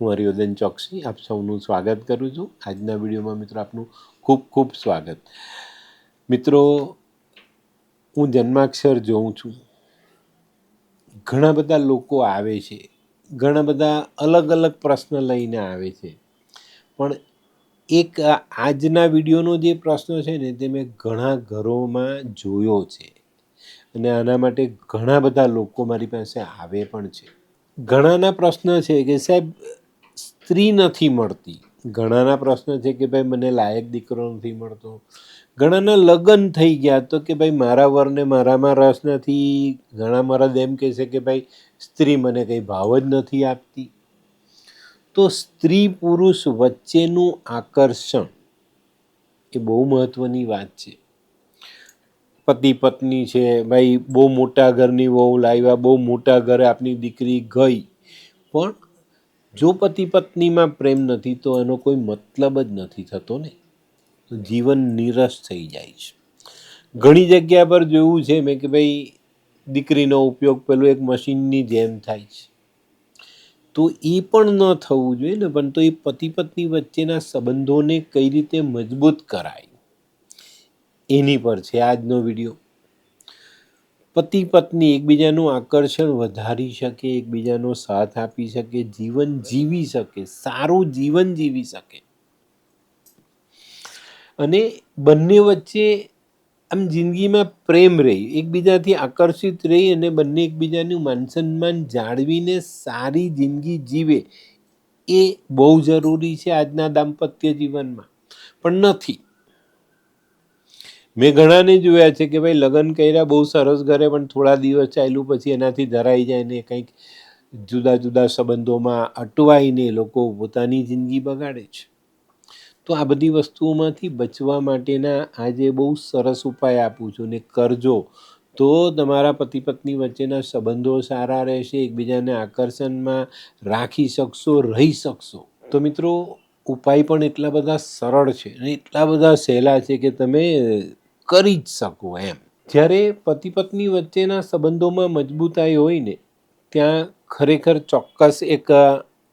હું હરિવર્ધન ચોકસી આપ સૌનું સ્વાગત કરું છું. આજના વિડીયોમાં મિત્રો આપનું ખૂબ ખૂબ સ્વાગત. મિત્રો, હું જન્માક્ષર જોઉં છું. ઘણા બધા લોકો આવે છે. ઘણા બધા અલગ અલગ પ્રશ્ન લઈને આવે છે. પણ એક આજના વિડીયોનો જે પ્રશ્ન છે ને તે મેં ઘણા ઘરોમાં જોયો છે. અને આના માટે ઘણા બધા લોકો મારી પાસે આવે પણ છે. ઘણાના પ્રશ્ન છે કે સાહેબ સ્ત્રી નથી મળતી. ઘણાના પ્રશ્ન છે કે ભાઈ મને લાયક દીકરો નથી મળતો. ઘણાના લગ્ન થઈ ગયા તો કે ભાઈ મારા વરને મારામાં રસ નથી. ઘણા મારા એમ કહે છે કે ભાઈ સ્ત્રી મને કંઈ ભાવ જ નથી આપતી. તો સ્ત્રી પુરુષ વચ્ચેનું આકર્ષણ એ બહુ મહત્ત્વની વાત છે. પતિ પત્ની છે, ભાઈ બહુ મોટા ઘરની વહુ લાવ્યા, બહુ મોટા ઘરે આપની દીકરી ગઈ. પણ જો પતિ પત્નીમાં પ્રેમ નથી, તો એનો કોઈ મતલબ જ નથી થતો ને. જીવન નિરસ થઈ જાય છે. ઘણી જગ્યા પર જોયું છે મેં કે ભાઈ, દીકરીનો ઉપયોગ પેલું એક મશીનની જેમ થાય છે. તો એ પણ ન થવું જોઈએ ને, પણ તો એ પતિ પત્ની વચ્ચેના સંબંધોને કઈ રીતે મજબૂત કરાય? એની પર છે આજનો વીડિયો. પતિ પત્ની એકબીજાનું આકર્ષણ વધારી શકે, એકબીજાનો સાથ આપી શકે, જીવન જીવી શકે, સારું જીવન જીવી શકે. અને બંને વચ્ચે આમ જિંદગીમાં પ્રેમ રહી, એકબીજાથી આકર્ષિત રહી અને બંને એકબીજાનું માન સન્માન જાળવીને સારી જિંદગી જીવે, એ બહુ જરૂરી છે આજના દાંપત્ય જીવનમાં. પણ નથી. મેં ઘણાને જોયા છે કે ભાઈ લગ્ન કર્યા બહુ સરસ ઘરે, પણ થોડા દિવસ ચાલ્યું પછી એનાથી ધરાઈ જાય ને કંઈક જુદા જુદા સંબંધોમાં અટવાઈને લોકો પોતાની જિંદગી બગાડે છે. તો આ બધી વસ્તુઓમાંથી બચવા માટેના આજે બહુ સરસ ઉપાય આપું છું ને કરજો. તો તમારા પતિ પત્ની વચ્ચેના સંબંધો સારા રહેશે, એકબીજાને આકર્ષણમાં રાખી શકશો, રહી શકશો. તો મિત્રો, ઉપાય પણ એટલા બધા સરળ છે અને એટલા બધા સહેલા છે કે તમે કરી જ શકું એમ. જ્યારે પતિ પત્ની વચ્ચેના સંબંધોમાં મજબૂતાઈ હોય ને, ત્યાં ખરેખર ચોક્કસ એક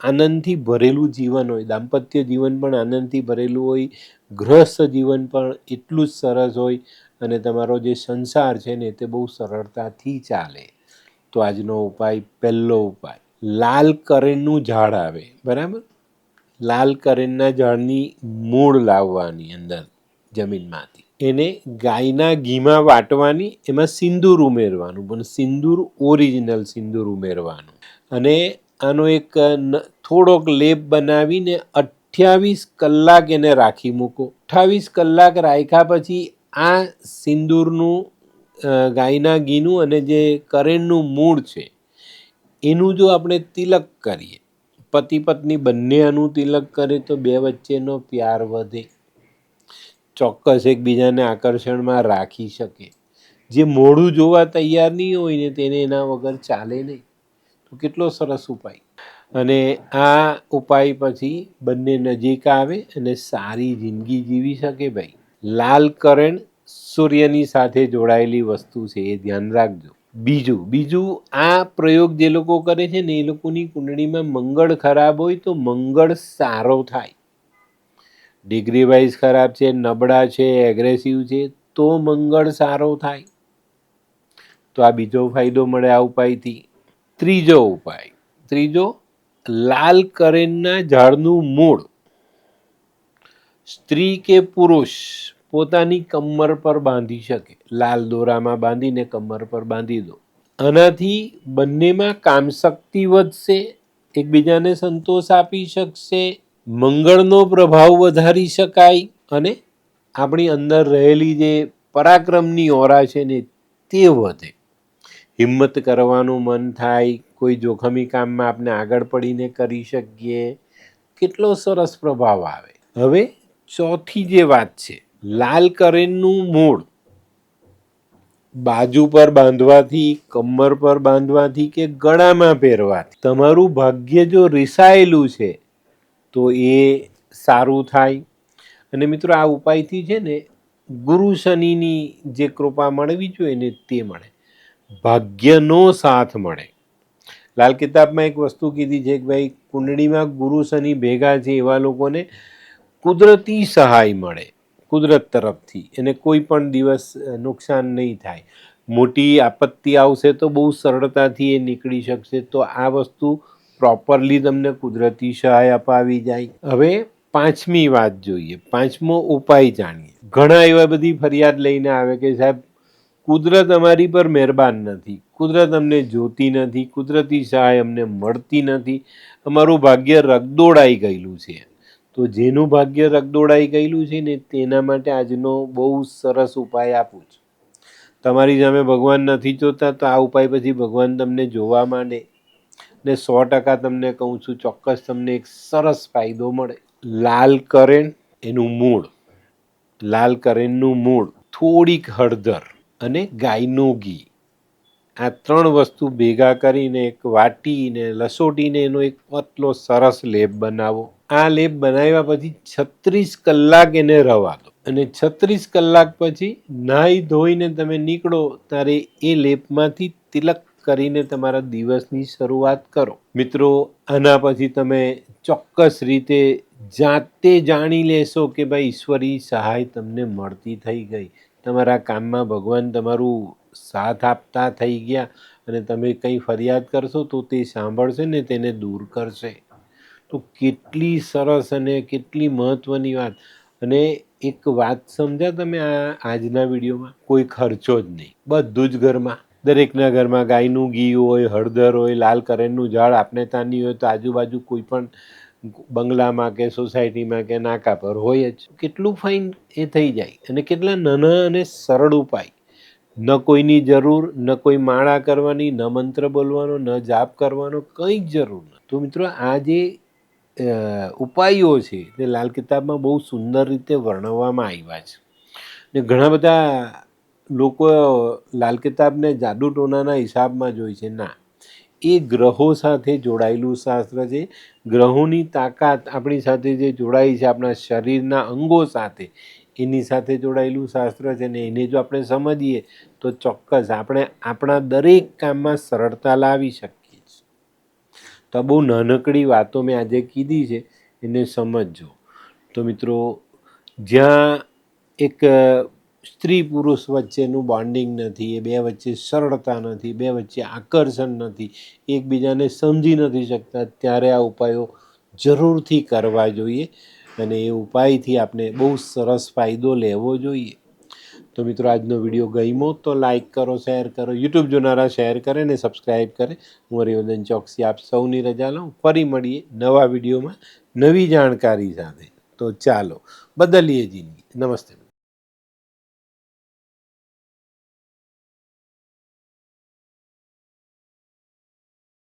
આનંદથી ભરેલું જીવન હોય. દાંપત્ય જીવન પણ આનંદથી ભરેલું હોય. ગૃહસ્થ જીવન પણ એટલું જ સરસ હોય અને તમારો જે સંસાર છે ને, તે બહુ સરળતાથી ચાલે. તો આજનો ઉપાય, પહેલો ઉપાય, લાલ કરેણનું ઝાડ આવે. બરાબર? લાલ કરેણના ઝાડની મૂળ લાવવાની અંદર, જમીનમાંથી. એને ગાયના ઘીમાં વાટવાની, એમાં સિંદૂર ઉમેરવાનું, પણ સિંદૂર ઓરિજિનલ સિંદૂર ઉમેરવાનું. અને આનો એક થોડોક લેપ બનાવીને અઠ્યાવીસ કલાક એને રાખી મૂકો. અઠ્ઠાવીસ કલાક રાખ્યા પછી આ સિંદૂરનું ગાયના ઘીનું અને જે કરેણનું મૂળ છે, એનું જો આપણે તિલક કરીએ પતિ પત્ની બંને આનું તિલક કરે તો બે વચ્ચેનો પ્યાર વધે. ચોક્કસ એકબીજાને આકર્ષણમાં રાખી શકે. જે મોડું જોવા તૈયાર નહીં હોય ને તેને એના વગર ચાલે નહીં. તો કેટલો સરસ ઉપાય. અને આ ઉપાય પછી બંને નજીક આવે અને સારી જિંદગી જીવી શકે ભાઈ. લાલ કરણ સૂર્યની સાથે જોડાયેલી વસ્તુ છે એ ધ્યાન રાખજો. બીજું બીજું આ પ્રયોગ જે લોકો કરે છે ને એ લોકોની કુંડળીમાં મંગળ ખરાબ હોય તો મંગળ સારો થાય. ડિગ્રી વાઇઝ ખરાબ છે, નબળા છે એગ્રેસિવ છે, તો મંગળ સારો થાય. તો આ બીજો ફાયદો મળે આ ઉપાયથી. ત્રીજો ઉપાય, ત્રીજો લાલ કરેણના ઝાડનું મૂળ. સ્ત્રી કે પુરુષ પોતાની કમર પર બાંધી શકે. લાલ દોરામાં બાંધીને કમર પર બાંધી દો. આનાથી બંનેમાં કામશક્તિ વધશે, એકબીજાને સંતોષ આપી શકશે મંગળનો પ્રભાવ વધારી શકાય અને આપણી અંદર રહેલી જે પરાક્રમની ઓરા છે ને તે વધે. હિંમત કરવાનું મન થાય, કોઈ જોખમી કામમાં આપણે આગળ પડીને કરી શકીએ, કેટલો સરસ પ્રભાવ આવે. હવે ચોથી જે વાત છે, લાલ કરેનનું મૂળ. બાજુ પર બાંધવાથી, કમર પર બાંધવાથી કે ગળામાં પહેરવાથી. તમારું ભાગ્ય જો રિસાયેલું છે તો એ સારું થાય. અને મિત્રો, આ ઉપાયથી છે ને, ગુરુ શનિની જે કૃપા મળવી જોઈએ ને તે મળે. ભાગ્યનો સાથ મળે. લાલ કિતાબમાં એક વસ્તુ કીધી છે કે ભાઈ, કુંડળીમાં ગુરુ શનિ ભેગા છે એવા લોકોને કુદરતી સહાય મળે, કુદરત તરફથી. એને કોઈ પણ દિવસ નુકસાન નહીં થાય. મોટી આપત્તિ આવશે તો બહુ સરળતાથી એ નીકળી શકશે. તો આ વસ્તુ પ્રોપરલી તમને કુદરતી સહાય અપાવી જાય. હવે પાંચમી વાત જોઈએ. પાંચમો ઉપાય જાણીએ. ઘણા એવા બધી ફરિયાદ લઈને આવે કે સાહેબ, કુદરત અમારી પર મહેરબાન નથી. કુદરત અમને જોતી નથી. કુદરતી સહાય અમને મળતી નથી. અમારું ભાગ્ય રગદોડાઈ ગયેલું છે. તો જેનું ભાગ્ય રગદોડાઈ ગયેલું છે ને તેના માટે આજનો બહુ સરસ ઉપાય આપું છું. તમારી સામે ભગવાન નથી જોતા, તો આ ઉપાય પછી ભગવાન તમને જોવા માંડે. ને સો ટકા તમને કહું છું, ચોક્કસ તમને એક સરસ ફાયદો મળે. લાલ કરેણ એનું મૂળ. લાલ કરેણનું મૂળ થોડીક હળદર અને ગાયનું ઘી. આ ત્રણ વસ્તુ ભેગા કરીને એક વાટીને, લસોટીને એનો એક પતલો સરસ લેપ બનાવો. આ લેપ બનાવ્યા પછી છત્રીસ કલાક એને રવા દો. અને છત્રીસ કલાક પછી નાહી ધોઈને તમે નીકળો ત્યારે એ લેપમાંથી તિલક કરીને તમારા દિવસની શરૂઆત કરો. મિત્રો, આના પછી તમે ચોક્કસ રીતે જાતે જાણી લેશો કે ભાઈ ઈશ્વરી સહાય તમને મળતી થઈ ગઈ. તમારા કામમાં ભગવાન તમારું સાથ આપતા થઈ ગયા અને તમે કંઈ ફરિયાદ કરશો તો તે સાંભળશે ને તેને દૂર કરશે. તો કેટલી સરસ અને કેટલી મહત્ત્વની વાત. અને એક વાત સમજ્યા તમે આ આજના વિડીયોમાં? કોઈ ખર્ચો જ નહીં. બધું જ ઘરમાં. દરેકના ઘરમાં ગાયનું ઘી હોય, હળદર હોય, લાલ કરેણનું ઝાડ આપણે ત્યાંની હોય તો આજુબાજુ કોઈ પણ બંગલામાં કે સોસાયટીમાં કે નાકા પર હોય જ. કેટલું ફાઇન એ થઈ જાય અને કેટલા નાના અને સરળ ઉપાય. ન કોઈની જરૂર, ન કોઈ માળા કરવાની, ન મંત્ર બોલવાનો, ન જાપ કરવાનો કંઈ જ જરૂર ન તો મિત્રો, આ જે ઉપાયો છે તે લાલ કિતાબમાં બહુ સુંદર રીતે વર્ણવવામાં આવ્યા છે. ને ઘણા બધા લોકો લાલ કિતાબને જાદુ ટોનાના હિસાબમાં જોઈ છે. ના, એ ગ્રહો સાથે જોડાયેલું શાસ્ત્ર છે. ગ્રહોની તાકાત આપણી સાથે જે જોડાઈ છે, આપણા શરીરના અંગો સાથે, એની સાથે જોડાયેલું શાસ્ત્ર છે ને એને જો આપણે સમજીએ, તો ચોક્કસ આપણે આપણા દરેક કામમાં સરળતા લાવી શકીએ છીએ. તો બહુ નાનકડી વાતો મેં આજે કીધી છે, એને સમજજો. તો મિત્રો, જ્યાં એક સ્ત્રી પુરુષ વચ્ચેનું બોન્ડિંગ નથી, એ બે વચ્ચે સરળતા નથી, બે વચ્ચે આકર્ષણ નથી, એકબીજાને સમજી નથી શકતા, ત્યારે આ ઉપાયો જરૂરથી કરવા જોઈએ અને એ ઉપાયથી આપણે બહુ સરસ ફાયદો લેવો જોઈએ. તો મિત્રો, આજનો વીડિયો ગમ્યો તો લાઇક કરો શેર કરો યુટ્યુબ જોનારા શેર કરે ને સબસ્ક્રાઈબ કરે. હું હરિવર્ધન ચોકસી આપ સૌની રજા લઉં. ફરી મળીએ નવા વિડીયોમાં નવી જાણકારી સાથે. તો ચાલો, બદલીએ જિંદગી. નમસ્તે.